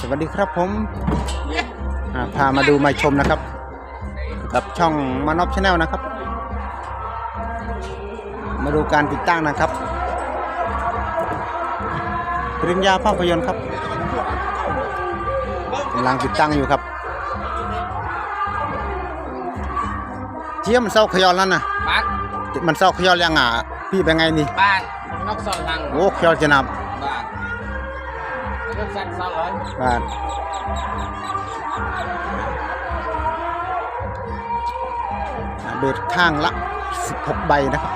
สวัสดีครับผมอ่าพามาดูมาชมนะครับ กับช่องมานอฟชาแนลนะครับ มาดูการติดตั้งนะครับปริญญาภาพยนตร์ครับกำลังติดตั้งอยู่ครับ เจียมนเศร้าขยอนแล้วนะ bác มันเศร้าขยอนยังอะพี่เป็นไงนี่ ba nóc son lăng โอ้ขยอนจะนับ บาทอ่าเบสข้างละ 16 ใบนะครับ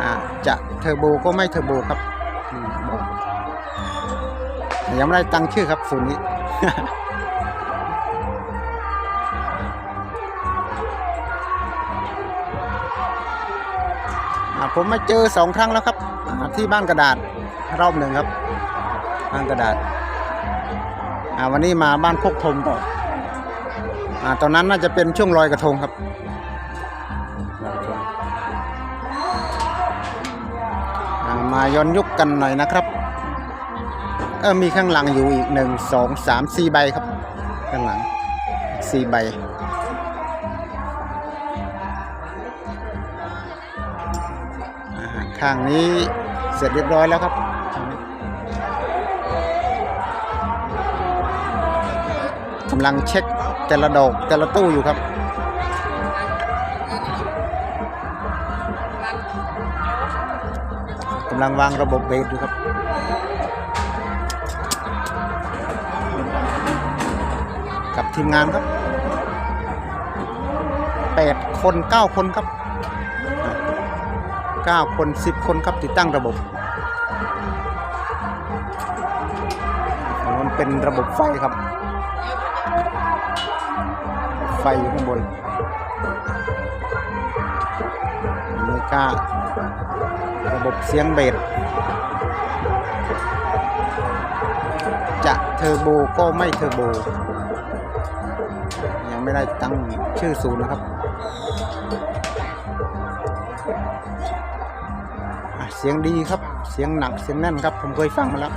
อ่าจะเทอร์โบก็ไม่เทอร์โบครับ ยังไม่ได้ตั้งชื่อครับศูนย์นี้อ่าผมมาเจอสองครั้งแล้วครับ ที่บ้านกระดาษรอบหนึ่งครับ บ้านกระดาษอ่าวันนี้มาบ้านโคกธมต่ออ่าตอนนั้นน่าจะเป็นช่วงลอยกระทงครับอ่ามาย้อนยุคกันหน่อยนะครับ เออมีข้างหลังอยู่อีกหนึ่งสองสามสี่ใบครับ ข้างหลังสี่ใบอ่าข้างนี้เสร็จเรียบร้อยแล้วครับ กำลังเช็คแต่ละดอกแต่ละตู้อยู่ครับ กำลังวางระบบเบสอยู่ครับกับทีมงานครับ 8 คน 9 คนครับ 9 คน 10 คนครับติดตั้งระบบมันเป็นระบบไฟครับ ไฟอยู่ข้างบนมีก็ระบบเสียงเบสจะเทอร์โบก็ไม่เทอร์โบ ยังไม่ได้ตั้งชื่อศูนย์นะครับ เสียงดีครับ เสียงหนักเสียงแน่นครับ ผมเคยฟังมาแล้ว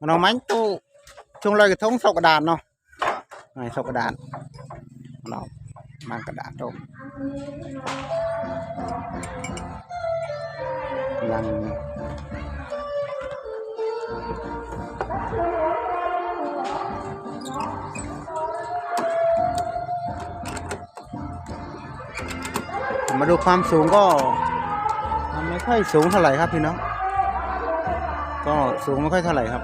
nó mánh tu chung lời cái thống sọc cái đàn nó. Này, sọc cái đàn nó mang cái đàn đâu lần มาดูความสูงก็ไม่ค่อยสูงเท่าไหร่ครับพี่น้อง ก็สูงไม่ค่อยเท่าไหร่ครับ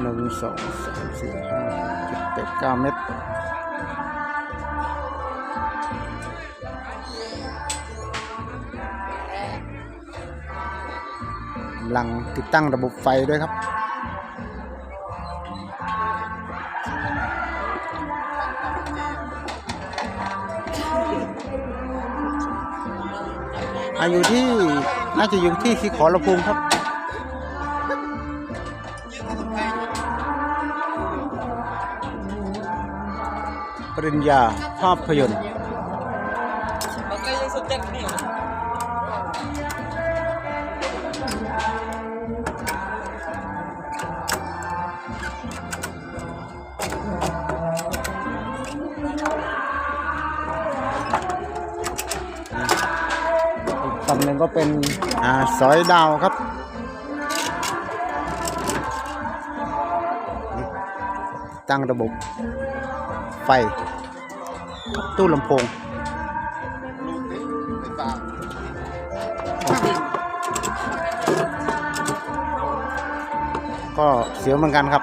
หนึ่งสองสามสี่ห้าเจ็ดแปดเก้าเมตรกำลังติดตั้งระบบไฟด้วยครับ อายู่ที่น่าจะอยู่ที่สีขอระพุมครับ ปริญญาภาพยนตร์ หนึ่งก็เป็นอ่าสอยดาวครับ ตั้งระบบไฟ ตู้ลำโพงก็เสียวเหมือนกันครับ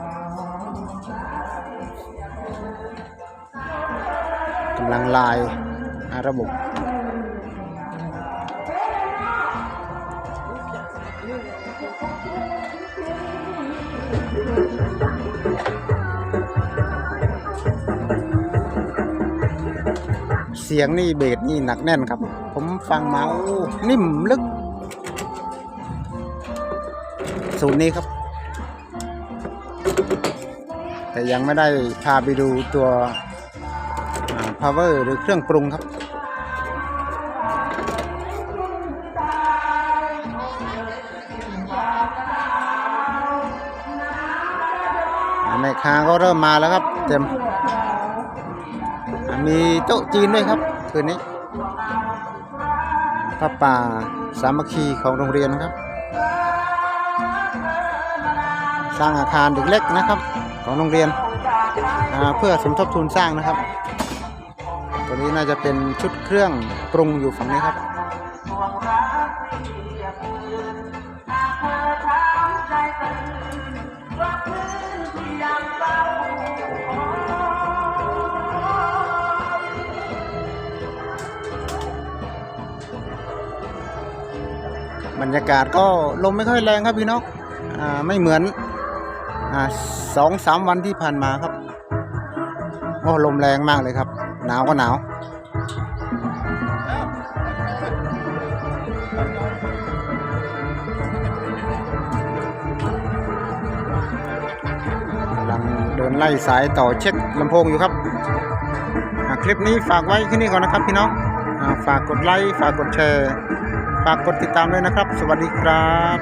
กำลังลายระบบเสียงนี่เบสนี่หนักแน่นครับ ผมฟังมาโอ้นิ่มลึกศูนย์นี้ครับ แต่ยังไม่ได้พาไปดูตัว อ่า power หรือเครื่องปรุงครับ แม่ค้าก็เริ่มมาแล้วครับ เต็ม มีโต๊ะจีนด้วยครับ คืนนี้พระป่าสามัคคีของโรงเรียนครับ สร้างอาคารเด็กเล็กนะครับ ของโรงเรียนเพื่อสมทบทุนสร้างนะครับ ตัวนี้น่าจะเป็นชุดเครื่องปรุงอยู่ฝั่งนี้ครับบรรยากาศก็ลมไม่ค่อยแรงครับพี่น้องไม่เหมือนอสองสามวันที่ผ่านมาครับ โอ้ลมแรงมากเลยครับ หนาวก็หนาวกำลังเดินไล่สายต่อเช็คลำโพงอยู่ครับคลิปนี้ฝากไว้แค่นี้ก่อนนะครับพี่น้องฝากกดไลค์ฝากกดแชร์ ฝากกดติดตามด้วยนะครับ สวัสดีครับ